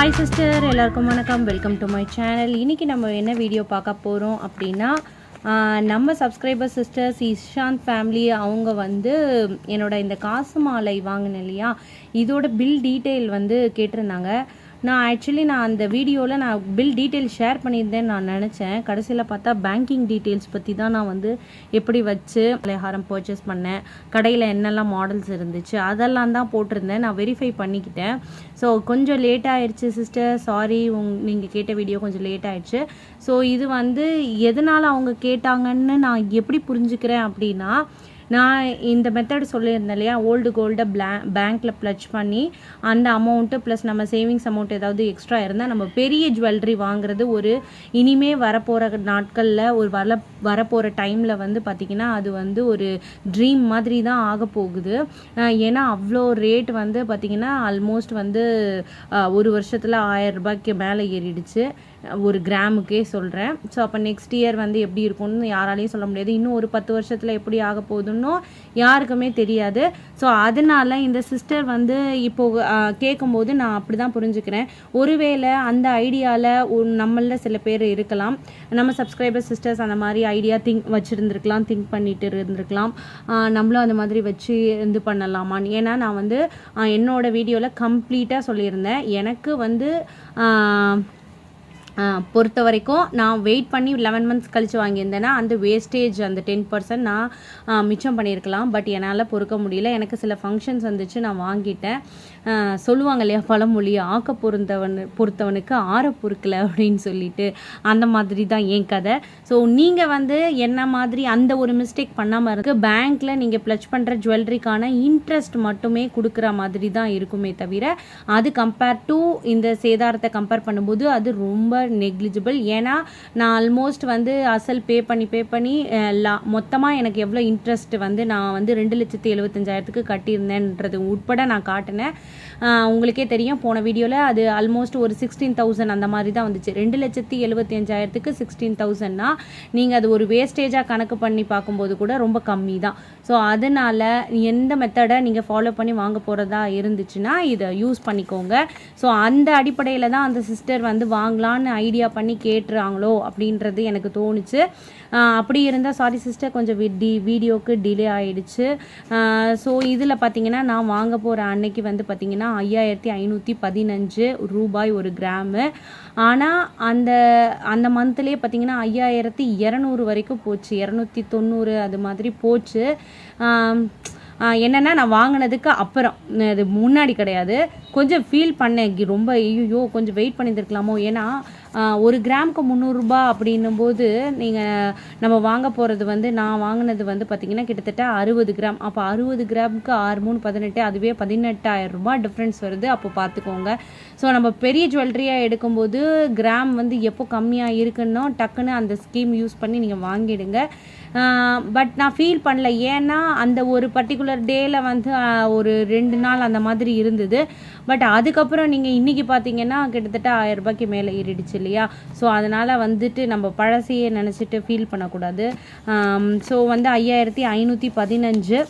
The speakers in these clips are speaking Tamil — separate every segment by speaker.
Speaker 1: ஹாய் சிஸ்டர் எல்லாருக்கும் வணக்கம். வெல்கம் டு மை சேனல் இன்றைக்கி நம்ம என்ன வீடியோ பார்க்க போகிறோம் அப்படின்னா நம்ம சப்ஸ்கிரைபர் சிஸ்டர்ஸ் இஷாந்த் ஃபேமிலி அவங்க வந்து என்னோட இந்த காசு மாலை வாங்கினேன் இல்லையா? இதோட பில் டீட்டெயில் வந்து கேட்டிருந்தாங்க. நான் ஆக்சுவலி நான் அந்த வீடியோவில் நான் பில் டீட்டெயில்ஸ் ஷேர் பண்ணியிருந்தேன்னு நான் நினச்சேன். கடைசியில் பார்த்தா பேங்கிங் டீட்டெயில்ஸ் பற்றி தான் நான் வந்து எப்படி வச்சு பலகாரம் பர்ச்சேஸ் பண்ணேன். கடையில் என்னெல்லாம் மாடல்ஸ் இருந்துச்சு அதெல்லாம் தான் போட்டிருந்தேன். நான் வெரிஃபை பண்ணிக்கிட்டேன். ஸோ கொஞ்சம் லேட் ஆயிடுச்சு சிஸ்டர் சாரி உங் நீங்கள் கேட்ட வீடியோ கொஞ்சம் லேட் ஆயிடுச்சு ஸோ இது வந்து எதனால் அவங்க கேட்டாங்கன்னு நான் எப்படி புரிஞ்சுக்கிறேன் அப்படின்னா நான் இந்த மெத்தட் சொல்லியிருந்தேன் இல்லையா? ஓல்டு கோல்டை பிளா பேங்க்கில் ப்ளச் பண்ணி அந்த அமௌண்ட்டு ப்ளஸ் நம்ம சேவிங்ஸ் அமௌண்ட் ஏதாவது எக்ஸ்ட்ரா இருந்தால் நம்ம பெரிய ஜுவல்லரி வாங்குறது ஒரு இனிமே வரப்போகிற நாட்களில் ஒரு வர வரப்போகிற டைமில் வந்து பார்த்திங்கன்னா அது வந்து ஒரு ட்ரீம் மாதிரி தான் ஆக போகுது. ஏன்னா அவ்வளோ ரேட் வந்து பார்த்திங்கன்னா ஆல்மோஸ்ட் வந்து ஒரு வருஷத்தில் ஆயிரம் ரூபாய்க்கு மேலே ஏறிடுச்சு. ஒரு கிராமுக்கே சொல்கிறேன் ஸோ அப்போ நெக்ஸ்ட் இயர் வந்து எப்படி இருக்கும்னு யாராலையும் சொல்ல முடியாது. இன்னும் ஒரு பத்து வருஷத்தில் எப்படி ஆக போகுதுன்னு யாருக்குமே தெரியாது. ஸோ அதனால இந்த சிஸ்டர் வந்து இப்போ கேட்கும்போது நான் அப்படி தான் புரிஞ்சுக்கிறேன். ஒருவேளை அந்த ஐடியாவில் நம்மளில் சில பேர் இருக்கலாம். நம்ம சப்ஸ்கிரைபர் சிஸ்டர்ஸ் அந்த மாதிரி ஐடியா திங்க் வச்சுருந்துருக்கலாம் திங்க் பண்ணிட்டு இருந்திருக்கலாம். நம்மளும் அந்த மாதிரி வச்சு இது பண்ணலாமான்னு. ஏன்னா நான் வந்து என்னோடய என்னோட வீடியோவில் கம்ப்ளீட்டாக சொல்லியிருந்தேன். எனக்கு வந்து பொறுத்த வரைக்கும் நான் வெயிட் பண்ணி லெவன் மந்த்ஸ் கழித்து வாங்கியிருந்தேன்னா அந்த வேஸ்டேஜ் அந்த டென் பர்சன்ட் நான் மிச்சம் பண்ணியிருக்கலாம். பட் என்னால் பொறுக்க முடியல. எனக்கு சில ஃபங்க்ஷன்ஸ் வந்துச்சு நான் வாங்கிட்டேன். சொல்லுவாங்க இல்லையா பழமொழி ஆக்க பொருந்தவன் பொறுத்தவனுக்கு ஆற பொறுக்கல அப்படின்னு சொல்லிட்டு அந்த மாதிரி தான் என் கதை. ஸோ நீங்கள் வந்து என்ன மாதிரி அந்த ஒரு மிஸ்டேக் பண்ணாமல் இருக்கு? பேங்க்கில் நீங்கள் ப்ளச் பண்ணுற ஜுவல்லரிக்கான இன்ட்ரெஸ்ட் மட்டுமே கொடுக்குற மாதிரி தான் இருக்குமே தவிர அது கம்பேர் டு இந்த சேதாரத்தை கம்பேர் பண்ணும்போது அது ரொம்ப நெக்லிஜிபிள் ஏன்னா நான் ஆல்மோஸ்ட் வந்து அசல் பே பண்ணி பே பண்ணி லா- மொத்தமாக எனக்கு எவ்வளோ இன்ட்ரெஸ்ட் வந்து நான் வந்து ரெண்டு லட்சத்தி எழுபத்தஞ்சாயிரத்துக்கு கட்டியிருந்தேன்றது உட்பட நான் காட்டினேன். உங்களுக்கே தெரியும் போன வீடியோவில் அது ஆல்மோஸ்ட் ஒரு சிக்ஸ்டீன் தௌசண்ட் அந்த மாதிரி தான் வந்துச்சு. ரெண்டு லட்சத்தி எழுபத்தி அஞ்சாயிரத்துக்கு சிக்ஸ்டீன் தௌசண்ட்னா நீங்கள் அது ஒரு வேஸ்டேஜாக கணக்கு பண்ணி பார்க்கும்போது கூட ரொம்ப கம்மி தான். ஸோ அதனால் எந்த மெத்தடை நீங்கள் ஃபாலோ பண்ணி வாங்க போகிறதா இருந்துச்சுன்னா இதை யூஸ் பண்ணிக்கோங்க. ஸோ அந்த அடிப்படையில் தான் அந்த சிஸ்டர் வந்து வாங்கலான்னு ஐடியா பண்ணி கேட்டுறாங்களோ அப்படின்றது எனக்கு தோணுச்சு. அப்படி இருந்தால் சாரி சிஸ்டர் கொஞ்சம் வி- டி வீடியோவுக்கு டிலே ஆகிடுச்சு ஸோ இதில் பார்த்தீங்கன்னா நான் வாங்க போகிற அன்னைக்கு வந்து பார்த்தீங்கன்னா ஐயாயிரத்தி ஐநூற்றி பதினஞ்சு ரூபாய் ஒரு கிராமு ஆனால் அந்த அந்த மந்த்லேயே பார்த்தீங்கன்னா ஐயாயிரத்தி இரநூறு வரைக்கும் போச்சு. இரநூத்தி தொண்ணூறு அது மாதிரி போச்சு. என்னென்னா நான் வாங்கினதுக்கு அப்புறம். அது முன்னாடி கிடையாது. கொஞ்சம் ஃபீல் பண்ணேன். ரொம்ப ஐயோ கொஞ்சம் வெயிட் பண்ணியிருந்துருக்கலாமோ? ஏன்னா ஒரு கிராமுக்கு முந்நூறுரூபா அப்படின்னும் போது நீங்கள் நம்ம வாங்க போகிறது வந்து நான் வாங்கினது வந்து பார்த்திங்கன்னா கிட்டத்தட்ட அறுபது கிராம். அப்போ அறுபது கிராமுக்கு ஆறு மூணு பதினெட்டு அதுவே பதினெட்டாயிரம் ரூபாய் டிஃப்ரென்ஸ் வருது. அப்போ பார்த்துக்கோங்க ஸோ நம்ம பெரிய ஜுவல்லரியாக எடுக்கும்போது கிராம் வந்து எப்போ கம்மியாக இருக்குன்னோ டக்குன்னு அந்த ஸ்கீம் யூஸ் பண்ணி நீங்கள் வாங்கிடுங்க. பட் நான் ஃபீல் பண்ணல. ஏன்னா அந்த ஒரு பர்டிகுலர் டேயில் வந்து ஒரு ரெண்டு நாள் அந்த மாதிரி இருந்தது. பட் அதுக்கப்புறம் நீங்கள் இன்றைக்கி பார்த்தீங்கன்னா கிட்டத்தட்ட ஆயிரம் ரூபாய்க்கு மேலே ஏறிடுச்சு இல்லையா? ஸோ அதனால் வந்துட்டு நம்ம பழசையே நினச்சிட்டு ஃபீல் பண்ணக்கூடாது. ஸோ வந்து ஐயாயிரத்தி ஐநூற்றி பதினஞ்சு.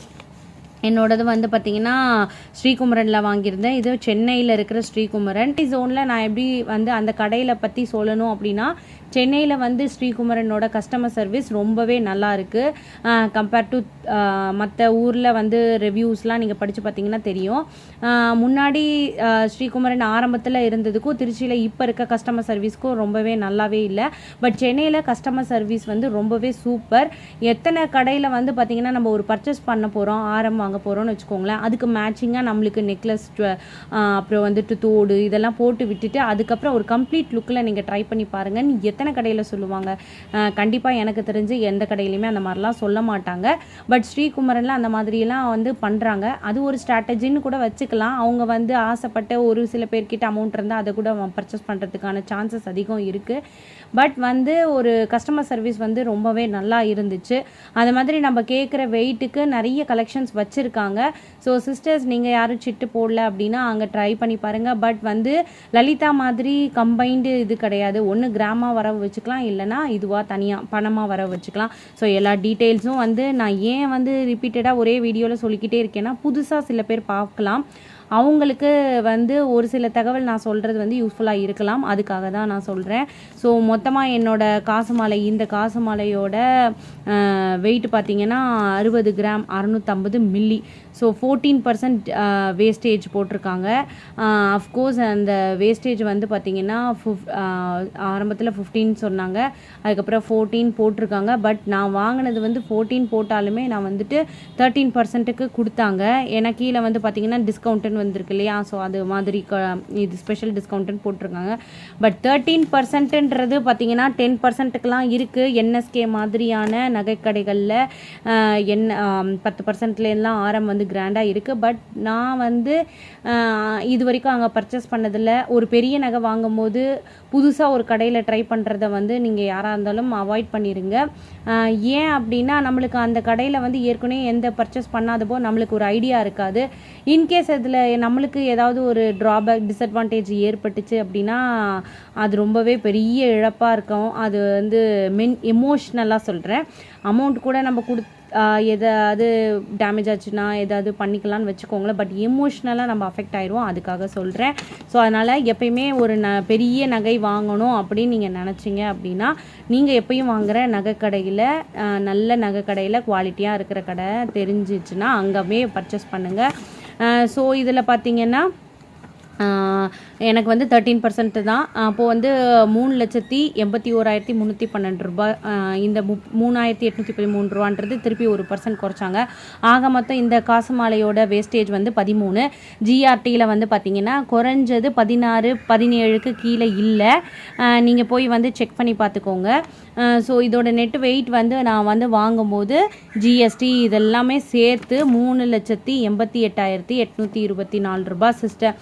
Speaker 1: என்னோடது வந்து பார்த்திங்கன்னா ஸ்ரீகுமரனில் வாங்கியிருந்தேன். இது சென்னையில் இருக்கிற ஸ்ரீகுமரன். ஜோனில் நான் எப்படி வந்து அந்த கடையில் பற்றி சொல்லணும் அப்படின்னா சென்னையில் வந்து ஸ்ரீகுமரனோட கஸ்டமர் சர்வீஸ் ரொம்பவே நல்லா இருக்குது கம்பேர் டு மற்ற ஊரில் வந்து ரிவ்யூஸ்லாம் நீங்கள் படித்து பார்த்தீங்கன்னா தெரியும். முன்னாடி ஸ்ரீகுமரன் ஆரம்பத்தில் இருந்ததுக்கும் திருச்சியில் இப்போ இருக்க கஸ்டமர் சர்வீஸ்க்கும் ரொம்பவே நல்லாவே இல்லை. பட் சென்னையில் கஸ்டமர் சர்வீஸ் வந்து ரொம்பவே சூப்பர் எத்தனை கடையில் வந்து பார்த்தீங்கன்னா நம்ம ஒரு பர்ச்சேஸ் பண்ண போகிறோம் ஆரம் வாங்க போகிறோம்னு வச்சுக்கோங்களேன். அதுக்கு மேட்சிங்காக நம்மளுக்கு நெக்லஸ் அப்புறம் வந்துட்டு தோடு இதெல்லாம் போட்டு விட்டுட்டு அதுக்கப்புறம் ஒரு கம்ப்ளீட் லுக்கில் நீங்கள் ட்ரை பண்ணி பாருங்கள் எத்தனை எத்தனை கடையில் சொல்லுவாங்க? கண்டிப்பாக எனக்கு தெரிஞ்சு எந்த கடையிலையுமே அந்த மாதிரிலாம் சொல்ல மாட்டாங்க. பட் ஸ்ரீகுமரனில் அந்த மாதிரியெல்லாம் வந்து பண்ணுறாங்க அது ஒரு ஸ்ட்ராட்டஜின்னு கூட வச்சுக்கலாம். அவங்க வந்து ஆசைப்பட்ட ஒரு சில பேர்கிட்ட அமௌண்ட் இருந்தால் அதை கூட பர்ச்சேஸ் பண்ணுறதுக்கான சான்சஸ் அதிகம் இருக்குது பட் வந்து ஒரு கஸ்டமர் சர்வீஸ் வந்து ரொம்பவே நல்லா இருந்துச்சு. அந்த மாதிரி நம்ம கேட்குற வெயிட்டுக்கு நிறைய கலெக்ஷன்ஸ் வச்சுருக்காங்க. ஸோ சிஸ்டர்ஸ் நீங்கள் யாரும் சிட்டு போடல அப்படின்னா அங்கே ட்ரை பண்ணி பாருங்கள் பட் வந்து லலிதா மாதிரி கம்பைன்டு இது கிடையாது. ஒன்று கிராமாக வர வச்சுக்கலாம் இல்லைனா இதுவாக தனியாக பணமாக வர வச்சுக்கலாம். ஸோ எல்லா டீட்டெயில்ஸும் வந்து நான் ஏன் வந்து ரிப்பீட்டடாக ஒரே வீடியோவில் சொல்லிக்கிட்டே இருக்கேன்னா புதுசாக சில பேர் பார்க்கலாம். அவங்களுக்கு வந்து ஒரு சில தகவல் நான் சொல்கிறது வந்து யூஸ்ஃபுல்லாக இருக்கலாம். அதுக்காக தான் நான் சொல்கிறேன் ஸோ மொத்தமாக என்னோட காசு மாலை இந்த காசு மாலையோட வெயிட் பார்த்தீங்கன்னா அறுபது gram அறநூற்றம்பது milli so fourteen percent wastage போட்டிருக்காங்க. Uh, அஃப்கோர்ஸ் அந்த வேஸ்டேஜ் வந்து பார்த்திங்கன்னா ஃபிஃப் uh, ஆரம்பத்தில் ஃபிஃப்டீன் சொன்னாங்க. அதுக்கப்புறம் ஃபோர்டீன் போட்டிருக்காங்க. பட் நான் வாங்கினது வந்து ஃபோர்டீன் போட்டாலுமே நான் வந்துட்டு தேர்ட்டீன் பர்சன்ட்டுக்கு கொடுத்தாங்க. ஏன்னா கீழே வந்து பார்த்திங்கன்னா டிஸ்கவுண்ட்டுன்னு வந்திருக்கு இல்லையா? ஸோ அது மாதிரி க இது ஸ்பெஷல் டிஸ்கவுண்ட்டுன்னு போட்டிருக்காங்க. பட் தேர்ட்டீன் பர்சன்ட்டுன்றது பார்த்திங்கன்னா டென் பர்சன்ட்டுக்கெலாம் இருக்குது என்எஸ்கே மாதிரியான நகைக்கடைகளில் என்ன uh, um, பத்து பர்சன்ட்லேருந்துலாம் ஆரம் வந்து கிராண்டாக இருக்குது பட் நான் வந்து இது வரைக்கும் அங்கே பர்ச்சேஸ் பண்ணதில்ல. ஒரு பெரிய நகை வாங்கும்போது புதுசாக ஒரு கடையில் ட்ரை பண்ணுறத வந்து நீங்கள் யாராக இருந்தாலும் அவாய்ட் பண்ணிடுங்க ஏன் அப்படின்னா நம்மளுக்கு அந்த கடையில் வந்து ஏற்கனவே எந்த பர்ச்சேஸ் பண்ணாதப்போ நம்மளுக்கு ஒரு ஐடியா இருக்காது. இன்கேஸ் இதில் நம்மளுக்கு ஏதாவது ஒரு ட்ராபேக் டிஸ்அட்வான்டேஜ் ஏற்பட்டுச்சு அப்படின்னா அது ரொம்பவே பெரிய இழப்பாக இருக்கும். அது வந்து மென் எமோஷ்னலாக சொல்கிறேன் அமௌண்ட் கூட நம்ம கொடு எதாவது டேமேஜ் ஆச்சுன்னா எதாவது பண்ணிக்கலாம்னு வச்சுக்கோங்களேன். பட் எமோஷ்னலாக நம்ம அஃபெக்ட் ஆயிடுவோம். அதுக்காக சொல்கிறேன் ஸோ அதனால் எப்பயுமே ஒரு ந பெரிய நகை வாங்கணும் அப்படின்னு நீங்கள் நினச்சிங்க அப்படின்னா நீங்கள் எப்பயும் வாங்குகிற நகை கடையில் நல்ல நகை கடையில் குவாலிட்டியாக இருக்கிற கடை தெரிஞ்சிச்சுன்னா அங்கேவே பர்ச்சேஸ் பண்ணுங்கள் ஸோ இதில் பார்த்தீங்கன்னா எனக்கு வந்து தேர்ட்டீன் பர்சன்ட் தான். அப்போது வந்து மூணு லட்சத்தி எண்பத்தி ஓராயிரத்தி முந்நூற்றி பன்னெண்டு ரூபாய் இந்த மு மூணாயிரத்தி எட்நூற்றி பதிமூணு ரூபான்றது திருப்பி ஒரு பர்சன்ட் குறைச்சாங்க. ஆக மொத்தம் இந்த காசு மாலையோட வேஸ்டேஜ் வந்து பதிமூணு. ஜிஆர்டியில் வந்து பார்த்தீங்கன்னா குறைஞ்சது பதினாறு பதினேழுக்கு கீழே இல்லை. நீங்கள் போய் வந்து செக் பண்ணி பார்த்துக்கோங்க ஸோ இதோட நெட் வெயிட் வந்து நான் வந்து வாங்கும்போது ஜிஎஸ்டி இதெல்லாமே சேர்த்து மூணு லட்சத்தி எண்பத்தி எட்டாயிரத்தி எட்நூற்றி இருபத்தி நாலு ரூபாய் சிஸ்டர்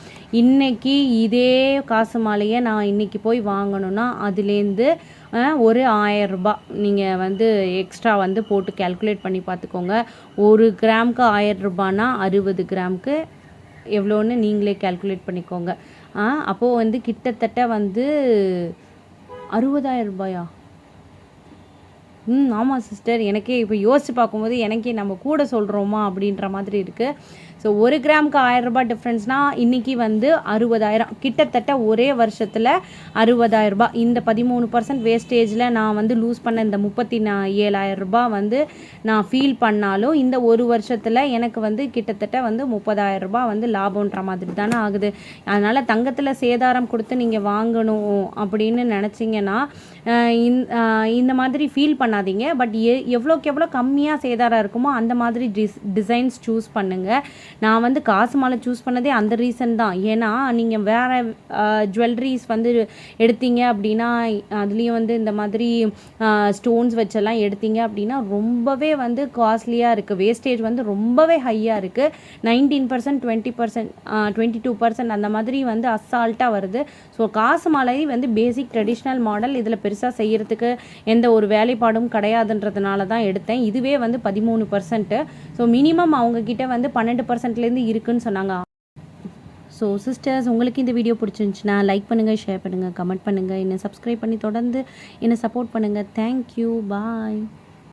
Speaker 1: இன்னைக்கு இதே காசு மாலையை நான் இன்னைக்கு போய் வாங்கணும்னா அதுலேருந்து ஒரு ஆயிரம் ரூபாய் நீங்கள் வந்து எக்ஸ்ட்ரா வந்து போட்டு கால்குலேட் பண்ணி பார்த்துக்கோங்க. ஒரு கிராமுக்கு ஆயிரம் அறுபது கிராமுக்கு எவ்வளோன்னு நீங்களே கால்குலேட் பண்ணிக்கோங்க. அப்போது வந்து கிட்டத்தட்ட வந்து அறுபதாயிரம் ரூபாயா? ம் ஆமாம் சிஸ்டர் எனக்கே இப்போ யோசித்து பார்க்கும்போது எனக்கே நம்ம கூட சொல்கிறோமா அப்படின்ற மாதிரி இருக்குது ஸோ ஒரு கிராமுக்கு ஆயிரம் ரூபாய் டிஃப்ரென்ஸ்னால் இன்றைக்கி வந்து அறுபதாயிரம். கிட்டத்தட்ட ஒரே வருஷத்தில் அறுபதாயிரம் ரூபாய். இந்த பதிமூணு பர்சன்ட் வேஸ்டேஜில் நான் வந்து லூஸ் பண்ண இந்த முப்பத்தி நா ஏழாயிரம் ரூபாய் வந்து நான் ஃபீல் பண்ணாலும் இந்த ஒரு வருஷத்தில் எனக்கு வந்து கிட்டத்தட்ட வந்து முப்பதாயிரம் ரூபாய் வந்து லாபம்ன்ற மாதிரி தானே ஆகுது. அதனால் தங்கத்தில் சேதாரம் கொடுத்து நீங்கள் வாங்கணும் அப்படின்னு நினச்சிங்கன்னா இந்த இந்த மாதிரி ஃபீல் பண்ணாதீங்க. பட் எ எவ்வளோக்கு எவ்வளோ கம்மியாக சேதாரம் இருக்குமோ அந்த மாதிரி டிஸ் டிசைன்ஸ் சூஸ் பண்ணுங்கள் நான் வந்து காசு மாலை சூஸ் பண்ணதே அந்த ரீசன் தான். ஏன்னா நீங்கள் வேறு ஜுவல்லரிஸ் வந்து எடுத்தீங்க அப்படின்னா அதுலேயும் வந்து இந்த மாதிரி ஸ்டோன்ஸ் வச்செல்லாம் எடுத்தீங்க அப்படின்னா ரொம்பவே வந்து காஸ்ட்லியாக இருக்குது வேஸ்டேஜ் வந்து ரொம்பவே ஹையாக இருக்குது nineteen percent twenty percent twenty two percent அந்த மாதிரி வந்து அசால்ட்டாக வருது. ஸோ காசு மாலை வந்து பேசிக் ட்ரெடிஷ்னல் மாடல் இதில் பெருசாக செய்கிறதுக்கு எந்த ஒரு வேலைப்பாடும் கிடையாதுன்றதுனால தான் எடுத்தேன். இதுவே வந்து பதிமூணு பர்சன்ட்டு ஸோ மினிமம் அவங்கக்கிட்ட வந்து பன்னெண்டு பர்சன்ட்லேருந்து இருக்குன்னு சொன்னாங்க. ஸோ சிஸ்டர்ஸ் உங்களுக்கு இந்த வீடியோ பிடிச்சிருந்துச்சுன்னா லைக் பண்ணுங்கள் ஷேர் பண்ணுங்கள் கமெண்ட் பண்ணுங்கள் என்னை சப்ஸ்கிரைப் பண்ணி தொடர்ந்து என்னை சப்போர்ட் பண்ணுங்கள் தேங்க்யூ பாய்